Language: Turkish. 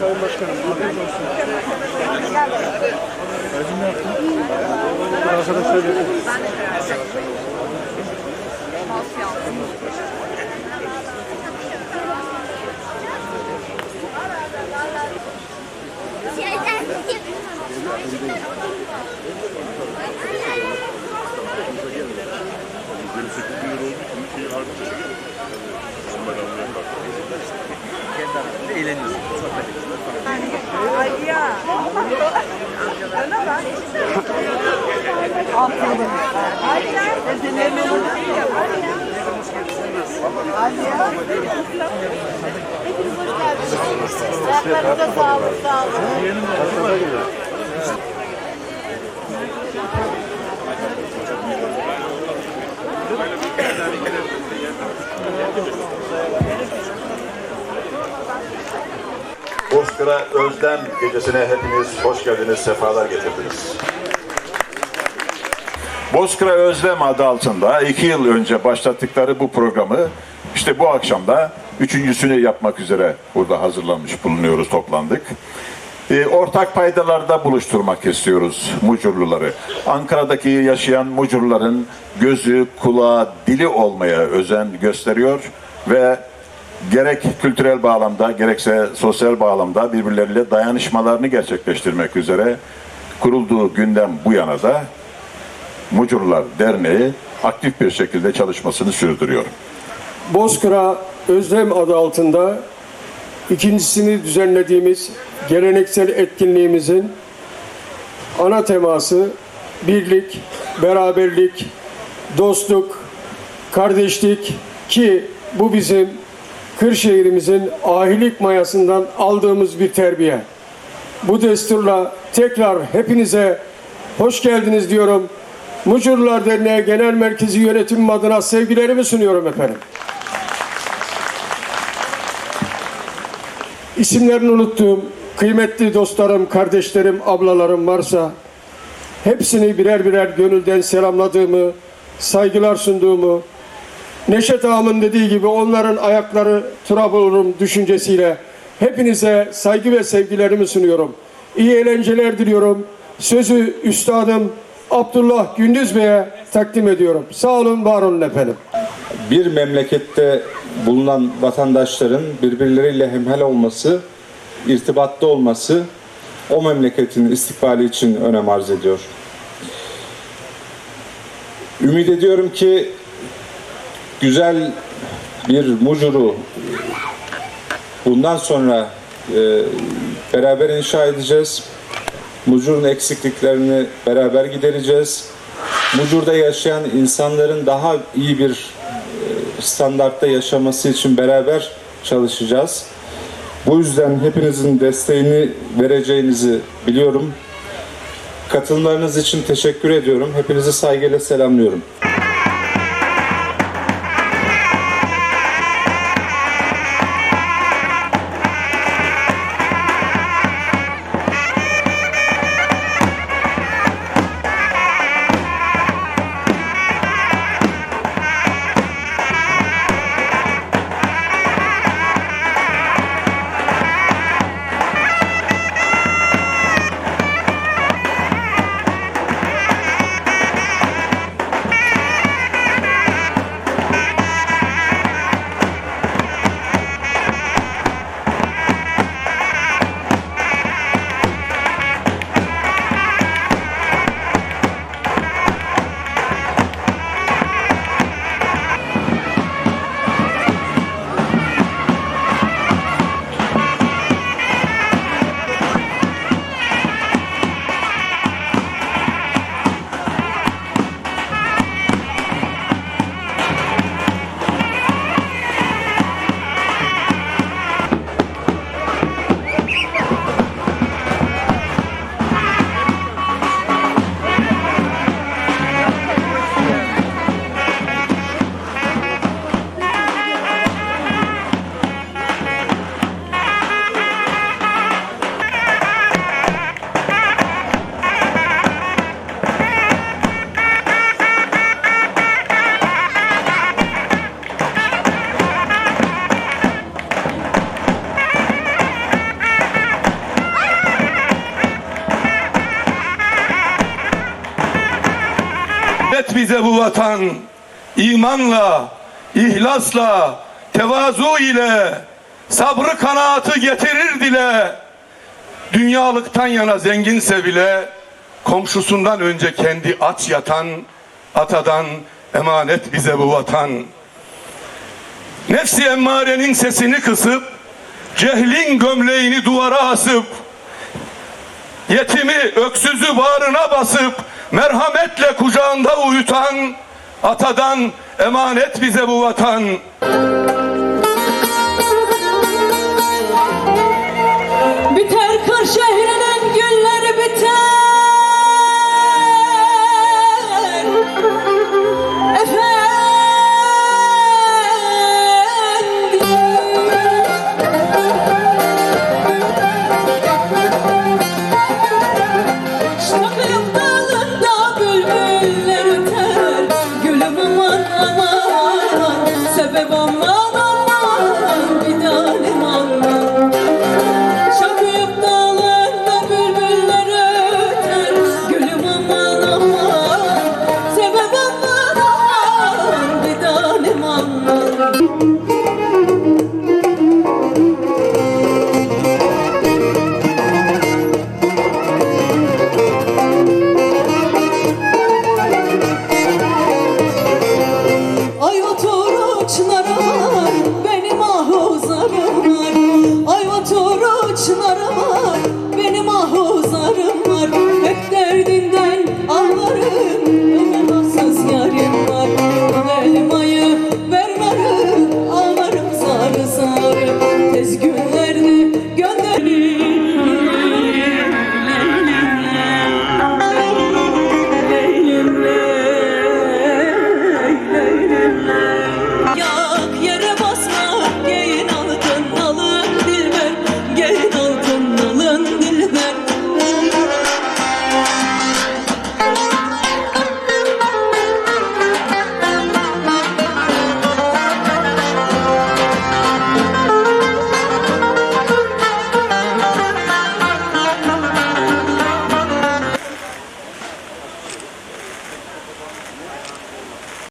Sayın Başkanım, afiyet olsun. Hacım ne yaptın? Arkadaşlar dedi. Ayaklarınıza sağlık, sağ olun. Bozkır'a Özlem gecesine hepiniz hoş geldiniz, sefalar getirdiniz. Bozkır'a Özlem adı altında iki yıl önce başlattıkları bu programı işte bu akşam da üçüncüsünü yapmak üzere burada hazırlanmış bulunuyoruz, toplandık. Ee, ortak paydalarda buluşturmak istiyoruz Mucurluları. Ankara'daki yaşayan Mucurluların gözü, kulağı, dili olmaya özen gösteriyor ve gerek kültürel bağlamda gerekse sosyal bağlamda birbirleriyle dayanışmalarını gerçekleştirmek üzere kurulduğu günden bu yana da Mucurlar Derneği aktif bir şekilde çalışmasını sürdürüyor. Bozkır'a Özlem adı altında ikincisini düzenlediğimiz geleneksel etkinliğimizin ana teması birlik, beraberlik, dostluk, kardeşlik ki bu bizim Kırşehir'imizin ahilik mayasından aldığımız bir terbiye. Bu desturla tekrar hepinize hoş geldiniz diyorum. Mucurlar Derneği Genel Merkezi Yönetim adına sevgilerimi sunuyorum efendim. İsimlerini unuttuğum kıymetli dostlarım, kardeşlerim, ablalarım varsa hepsini birer birer gönülden selamladığımı, saygılar sunduğumu, Neşet Ağam'ın dediği gibi onların ayakları turab olurum düşüncesiyle hepinize saygı ve sevgilerimi sunuyorum. İyi eğlenceler diliyorum. Sözü üstadım Abdullah Gündüz Bey'e takdim ediyorum. Sağ olun, var olun efendim. bir memlekette bulunan vatandaşların birbirleriyle hemhal olması, irtibatta olması o memleketin istikbali için önem arz ediyor. Ümit ediyorum ki güzel bir mucuru bundan sonra e, beraber inşa edeceğiz. Mucurun eksikliklerini beraber gidereceğiz. Mucur'da yaşayan insanların daha iyi bir e, standartta yaşaması için beraber çalışacağız. Bu yüzden hepinizin desteğini vereceğinizi biliyorum. Katılımlarınız için teşekkür ediyorum. Hepinizi saygıyla selamlıyorum. Bize bu vatan. İmanla, ihlasla, tevazu ile, sabrı kanaatı getirir dile. Dünyalıktan yana zenginse bile, komşusundan önce kendi aç yatan, atadan emanet bize bu vatan. Nefsi emmarenin sesini kısıp, cehlin gömleğini duvara asıp, Yetimi, öksüzü bağrına basıp merhametle kucağında uyutan atadan emanet bize bu vatan.